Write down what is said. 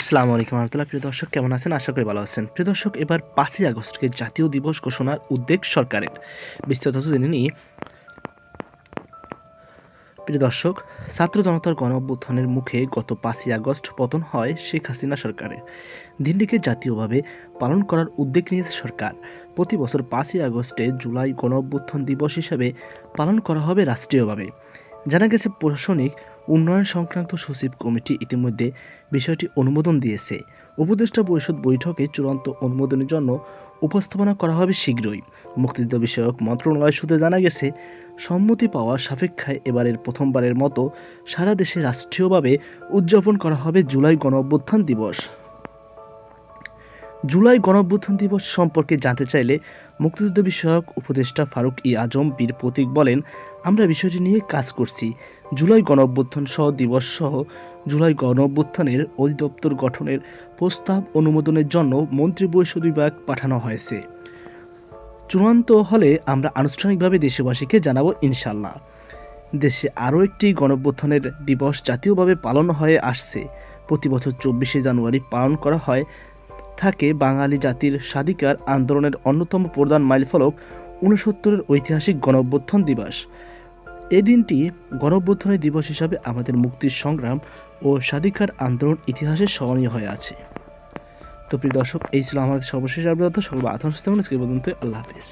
আসসালামু আলাইকুম রহমতুল্লাহ প্রিয় দর্শক, কেমন আছেন? আশা করি ভালো আছেন। প্রিয় দর্শক, এবার পাঁচই আগস্টকে জাতীয় দিবস ঘোষণার উদ্যোগ সরকারের। বিস্তারিত জেনে নিই। প্রিয় দর্শক, ছাত্র জনতার গণ অভ্যুত্থানের মুখে গত পাঁচই আগস্ট পতন হয় শেখ হাসিনা সরকারের। দিনটিকে জাতীয়ভাবে পালন করার উদ্যোগ নিয়েছে সরকার। প্রতি বছর পাঁচই আগস্টে জুলাই গণ অভ্যুত্থান দিবস হিসাবে পালন করা হবে রাষ্ট্রীয়ভাবে। জানা গেছে, প্রশাসনিক উন্নয়ন সংক্রান্ত সচিব কমিটি ইতিমধ্যে বিষয়টি অনুমোদন দিয়েছে। উপদেষ্টা পরিষদ বৈঠকে চূড়ান্ত অনুমোদনের জন্য উপস্থাপনা করা হবে শীঘ্রই। মুক্তিযুদ্ধ বিষয়ক মন্ত্রণালয় সূত্রে জানা গেছে, সম্মতি পাওয়া সাপেক্ষায় এবারের প্রথমবারের মতো সারা দেশে রাষ্ট্রীয়ভাবে উদযাপন করা হবে জুলাই গণ অভ্যুত্থান দিবস। জুলাই গণঅভ্যুত্থান দিবস সম্পর্কে জানতে চাইলে মুক্তিযুদ্ধ বিষয়ক উপদেষ্টা ফারুক ই আজম বীর প্রতীক বলেন, আমরা বিষয়টি নিয়ে কাজ করছি। জুলাই গণঅভ্যুত্থান সহ দিবস সহ জুলাই গণঅভ্যুত্থানের অধিদপ্তর গঠনের প্রস্তাব অনুমোদনের জন্য মন্ত্রিপরিষদ বিভাগ পাঠানো হয়েছে। চূড়ান্ত হলে আমরা আনুষ্ঠানিকভাবে দেশবাসীকে জানাব ইনশাল্লাহ দেশে আরও একটি গণঅভ্যুত্থানের দিবস জাতীয়ভাবে পালন হয়ে আসছে। প্রতি বছর চব্বিশে জানুয়ারি পালন করা হয় থাকে বাঙালি জাতির স্বাধিকার আন্দোলনের অন্যতম প্রধান মাইলফলক ঊনসত্তরের ঐতিহাসিক গণঅভ্যুত্থান দিবস। এই দিনটি গণঅভ্যুত্থানের দিবস হিসাবে আমাদের মুক্তির সংগ্রাম ও স্বাধিকার আন্দোলন ইতিহাসে স্মরণীয় হয়ে আছে। তো প্রিয় দর্শক, এই ছিল আমাদের সর্বশেষ সকল আতঙ্ক আজকে পর্যন্ত আল্লাহ হাফিজ।